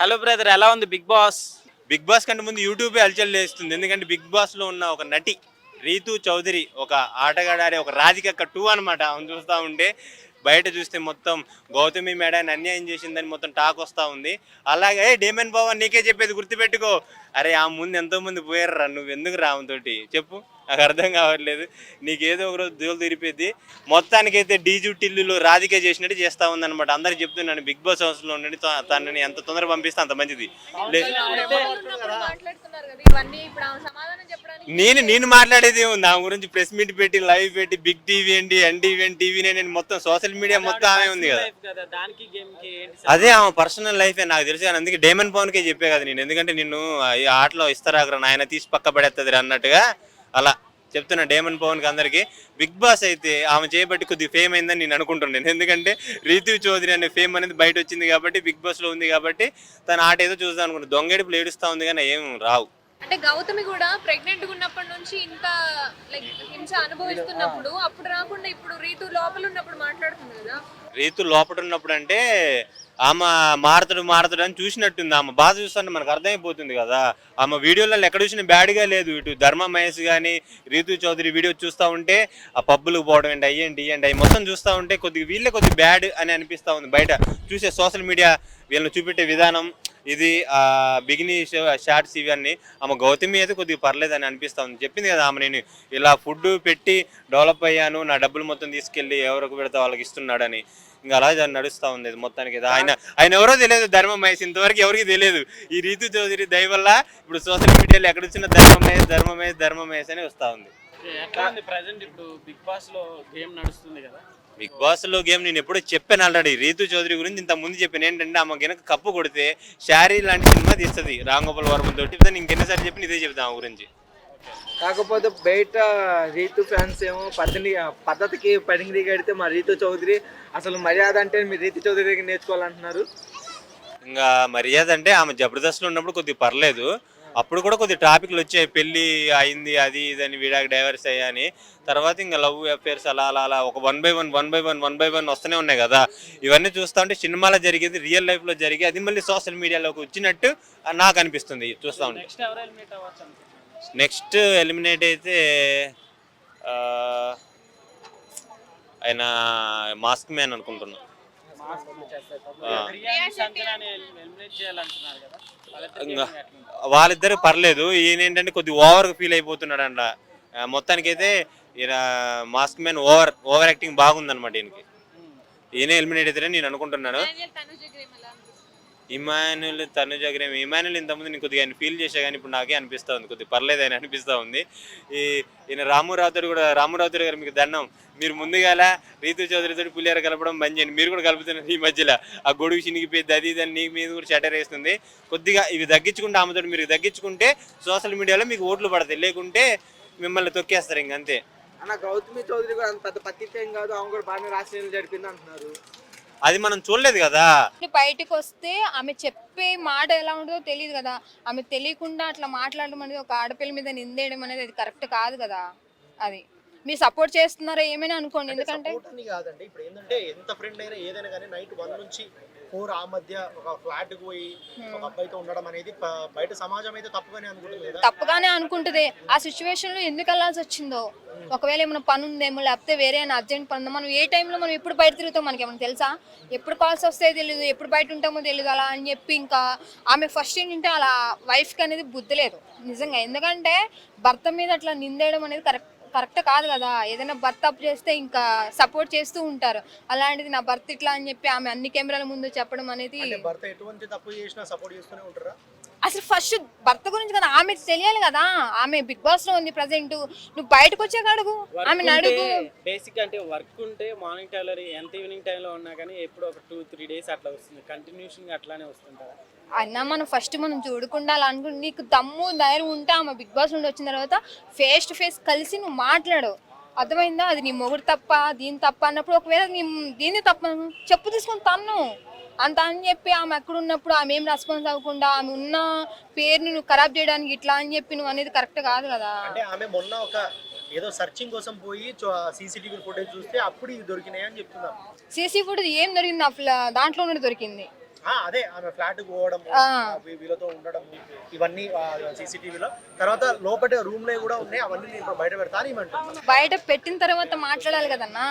Hello brother ఎలా ఉంది big boss big boss కంటే ముందు యూట్యూబే అలచల్ చేస్తుంది ఎందుకంటే బిగ్ బాస్లో ఉన్న ఒక నటి రీతు చౌదరి ఒక ఆటగాడారే ఒక రాధికక్క టూ అనమాట అవును చూస్తూ ఉంటే బయట చూస్తే మొత్తం గౌతమి మేడాన్ని అన్యాయం చేసిందని మొత్తం టాక్ వస్తూ ఉంది. అలాగే డేమన్ పవన్ నీకే చెప్పేది గుర్తుపెట్టుకో. అరే ఆ ముందు ఎంతో మంది పోయారు నువ్వు ఎందుకు రావంతోటి చెప్పు. నాకు అర్థం కావట్లేదు. నీకేదో ఒక రోజు దూలు తిరిపేది మొత్తానికైతే డీజు టిల్లులు రాధిక చేసినట్టు చేస్తా ఉందన్నమాట. అందరికి చెప్తున్నాను బిగ్ బాస్ హౌస్లో త- తనని ఎంత తొందరగా పంపిస్తే అంత మంచిది. ఆమె నేను నేను మాట్లాడేది ఏముంది నా గురించి ప్రెస్ మీట్ పెట్టి లైవ్ పెట్టి బిగ్ టీవీ ఏంటి ఎన్టీవీ టీవీ నేను మొత్తం సోషల్ మీడియా మొత్తం ఆమె ఉంది కదా. అదే ఆమె పర్సనల్ లైఫ్ నాకు తెలుసు కానీ అందుకే డేమన్ పవన్ కే చెప్పే కదా నేను. ఎందుకంటే నిన్ను ఆటలో ఇస్తారాగ్రా నాయన తీసి పక్క పడేస్తుంది అన్నట్టుగా అలా చెప్తున్నా డేమన్ పవన్కి అందరికి. బిగ్ బాస్ అయితే ఆమె చేయబట్టి కొద్దిగా ఫేమ్ అయిందని నేను అనుకుంటున్నాను ఎందుకంటే రీతు చౌదరి అనే ఫేమ్ అనేది బయట వచ్చింది కాబట్టి బిగ్ బాస్లో ఉంది కాబట్టి తన ఆట ఏదో చూద్దాం అనుకుంటున్నాను దొంగేడుపులు ఏడుస్తా ఉంది కానీ ఏం రావు. అంటే గౌతమి కూడా ప్రెగ్నెంట్ ఉన్నప్పటి నుంచి ఇంత లైక్ హింస అనుభవిస్తున్నప్పుడు అప్పుడు రాకుండా ఇప్పుడు రీతు లోపల ఉన్నప్పుడు మాట్లాడుతుంది కదా. రీతు లోపల ఉన్నప్పుడు అంటే ఆమె మారుతుడు మారతడు అని చూసినట్టుంది. ఆమె బాధ చూస్తుంటే మనకు అర్థమైపోతుంది కదా. ఆమె వీడియోలలో ఎక్కడ చూసిన బ్యాడ్గా లేదు. ఇటు ధర్మ మహేష్ కానీ రీతు చౌదరి వీడియో చూస్తూ ఉంటే ఆ పబ్బులకు పోవడం ఏంటి అయ్యండి ఇయ్యండి అవి మొత్తం చూస్తూ ఉంటే కొద్దిగా వీళ్ళే కొద్దిగా బ్యాడ్ అని అనిపిస్తూ ఉంది బయట. చూసే సోషల్ మీడియా వీళ్ళని చూపెట్టే విధానం ఇది ఆ బిగిని షార్ట్స్ ఇవన్నీ ఆమె గౌతమి అయితే కొద్దిగా పర్లేదని అనిపిస్తుంది. చెప్పింది కదా ఆమె నేను ఇలా ఫుడ్ పెట్టి డెవలప్ అయ్యాను నా డబ్బులు మొత్తం తీసుకెళ్ళి ఎవరికి పెడితే వాళ్ళకి ఇస్తున్నాడని. ఇంకా అలా నడుస్తూ ఉంది మొత్తానికి. ఆయన ఆయన ఎవరో తెలియదు ధర్మ మహేష్ ఇంతవరకు ఎవరికి తెలియదు. ఈ రీతు చౌదరి దయ వల్ల ఇప్పుడు సోషల్ మీడియాలో ఎక్కడ వచ్చిన ధర్మ మహేష్ ధర్మ మహేష్ ధర్మ మహేష్ అని వస్తూ ఉంది. ఎట్లా ఉంది? ప్రజెంట్ ఇప్పుడు బిగ్ బాస్లో గేమ్ నడుస్తుంది కదా. బిగ్ బాస్లో గేమ్ నేను ఎప్పుడో చెప్పాను ఆల్రెడీ. రీతు చౌదరి గురించి ఇంత ముందు చెప్పాను. ఏంటంటే ఆమె కనుక కప్పు కొడితే శారీ లాంటి సినిమా తీస్తుంది రామ్ గోపాల్ వర్మ తోటి. నేను ఇంకెన్నసారి చెప్పి ఇదే చెప్తాను ఆమె గురించి. కాకపోతే బయట రీతు ఫ్యాన్స్ ఏమో పద్ధతి పద్ధతికి పడింది కడితే మా రీతు చౌదరి అసలు మర్యాద అంటే మీరు రీతు చౌదరి దగ్గర నేర్చుకోవాలంటున్నారు. ఇంకా మర్యాద అంటే ఆమె జబర్దస్త్లో ఉన్నప్పుడు కొద్దిగా పర్లేదు. అప్పుడు కూడా కొద్ది టాపిక్లు వచ్చాయి. పెళ్ళి అయింది అది ఇది అని వీడాకి డైవర్స్ అయ్యా అని. తర్వాత ఇంకా లవ్ అఫేర్స్ అలా అలా అలా ఒక one by one one by one one by one వస్తూనే ఉన్నాయి కదా. ఇవన్నీ చూస్తా ఉంటే సినిమాలో జరిగేది రియల్ లైఫ్లో జరిగి అది మళ్ళీ సోషల్ మీడియాలోకి వచ్చినట్టు నాకు అనిపిస్తుంది. చూస్తా ఉంటే. నెక్స్ట్ ఎలిమినేట్ అయితే ఆయన మాస్క్ మ్యాన్ అనుకుంటున్నా. వాళ్ళిద్దరి పర్లేదు. ఈయన ఏంటంటే కొద్దిగా ఓవర్గా ఫీల్ అయిపోతున్నాడు అంట మొత్తానికైతే ఈయన mask man over over acting బాగుందన్నమాట ఈయనకి. ఈయన ఎలిమినేట్ అవుతారని నేను అనుకుంటున్నాను. ఇమానుల్ తనుజ గ్రేమ్ ఇమానుల్ ఇంతకుముందు నేను కొద్దిగా ఆయన ఫీల్ చేసా కానీ ఇప్పుడు నాకే అనిపిస్తూ ఉంది కొద్దిగా పర్లేదు అని అనిపిస్తూ ఉంది. ఈ ఈయన రాము కూడా రాము గారు మీకు దండం మీరు ముందుగాల రీతు చౌదరితో పులిహార కలపడం బంద్ చేయండి మీరు కూడా కలుపుతున్నారు ఈ మధ్యలో. ఆ గొడుగు చినిగిపోయింది అది ఇది అని నీ మీద కూడా షటర్ వేస్తుంది. కొద్దిగా ఇవి తగ్గించుకుంటే ఆమెతో మీరు తగ్గించుకుంటే సోషల్ మీడియాలో మీకు ఓట్లు పడతాయి లేకుంటే మిమ్మల్ని తొక్కేస్తారు ఇంకంతే అన్న గౌతమి చౌదరి కూడా అంత పెద్ద పత్తి ఏం కాదు ఆమె కూడా బాగానే రాసిన జరిపింది అంటున్నారు. అది మనం చూడలేదు కదా. బయటకు వస్తే ఆమె చెప్పే మాట ఎలా ఉంటుందో తెలియదు కదా. ఆమె తెలియకుండా అట్లా మాట్లాడడం అనేది ఒక ఆడపిల్ల మీద నిందేయడం అనేది అది కరెక్ట్ కాదు కదా అది. మీరు సపోర్ట్ చేస్తున్నారా ఏమైనా అనుకోండి. ఎందుకంటే కాదండి. ఇప్పుడు ఏంటంటే ఎంత ఫ్రెండ్ అయినా ఏదైనా కానీ నైట్ వన్ నుంచి ఫోర్ ఆ మధ్య ఒక ఫ్లాట్కు పోయి ఒక అబ్బాయితో ఉండడం అనేది బయట సమాజం అయితే తప్పుగానే అనుకుంటుంది తప్పుగానే అనుకుంటుంది. ఆ సిచ్యువేషన్లో ఎందుకు వెళ్ళాల్సి వచ్చిందో? ఒకవేళ ఏమైనా పని ఉందేమో లేకపోతే వేరే అర్జెంట్ పని ఉందో? మనం ఏ టైంలో మనం ఎప్పుడు బయట తిరుగుతాం మనకి ఏమైనా తెలుసా? ఎప్పుడు కాల్స్ వస్తాయో తెలియదు ఎప్పుడు బయట ఉంటామో తెలియదు అలా అని చెప్పి ఇంకా ఆమె ఫస్ట్ ఏంటంటే అలా వైఫ్కి అనేది బుద్ధి లేదు. నిజంగా. ఎందుకంటే భర్త మీద అట్లా నిందేయడం అనేది కరెక్ట్ కరెక్ట్ కాదు కదా. ఏదైనా భర్త తప్పు చేస్తే ఇంకా సపోర్ట్ చేస్తూ ఉంటారు. అలాంటిది నా భర్త ఇట్లా అని చెప్పి ఆమె అన్ని కెమెరాల ముందు చెప్పడం అనేది అంటే భర్త ఎటువంటి తప్పు చేసినా సపోర్ట్ చేస్తూనే ఉంటారా? అసలు ఫస్ట్ భర్త గురించి కదా ఆమె తెలియాలి కదా. ఆమె బిగ్ బాస్లో ఉంది ప్రజెంట్ నువ్వు బయటకు వచ్చాక అడుగు. ఆమె అడుగు. బేసిక్ అంటే వర్క్ ఉంటే మార్నింగ్ టైంలో ఎంత ఈవినింగ్ టైంలో ఉన్నా కానీ ఎప్పుడు ఒక టూ త్రీ డేస్ అట్లా వస్తుంది. కంటిన్యూషన్ అట్లానే వస్తుంటారా? అన్న మనం ఫస్ట్ మనం చూడకుండా అలా అనుకుంటే నీకు దమ్ము ధైర్యం ఉంటే ఆమె బిగ్ బాస్ నుండి వచ్చిన తర్వాత ఫేస్ టు ఫేస్ కలిసి నువ్వు మాట్లాడు. అర్థమైందా? అది నీ మొగుడు తప్ప దీని తప్ప అన్నప్పుడు ఒకవేళ నీ దీన్ని తప్ప చెప్పు తీసుకొని తన్ను. అంత అని చెప్పి ఆమె ఎక్కడ ఉన్నప్పుడు ఆమె ఏం రెస్పాన్స్ అవ్వకుండా ఆమె ఉన్న పేరుని నువ్వు ఖరాబ్ చేయడానికి ఇట్లా అని చెప్పి నువ్వు అనేది కరెక్ట్ కాదు కదా. అంటే ఆమె మొన్న ఒక ఏదో సర్చింగ్ కోసం పోయి సీసీటీవీ ఫుటేజ్ చూస్తే అప్పుడు ఇవి దొరికినాయి అని చెప్తున్నారు సీసీ ఫుటేజ్ ఏం దొరికింది? దాంట్లో నుండి దొరికింది. అదే ఆమె ఫ్లాట్ పోవడం. వీళ్ళతో ఉండడం ఇవన్నీ సీసీటీవీలో. తర్వాత లోపల రూమ్లో కూడా ఉన్నాయి అవన్నీ నేను బయట పెడతా అని ఏమంటున్నాను బయట పెట్టిన తర్వాత మాట్లాడాలి కదన్నా.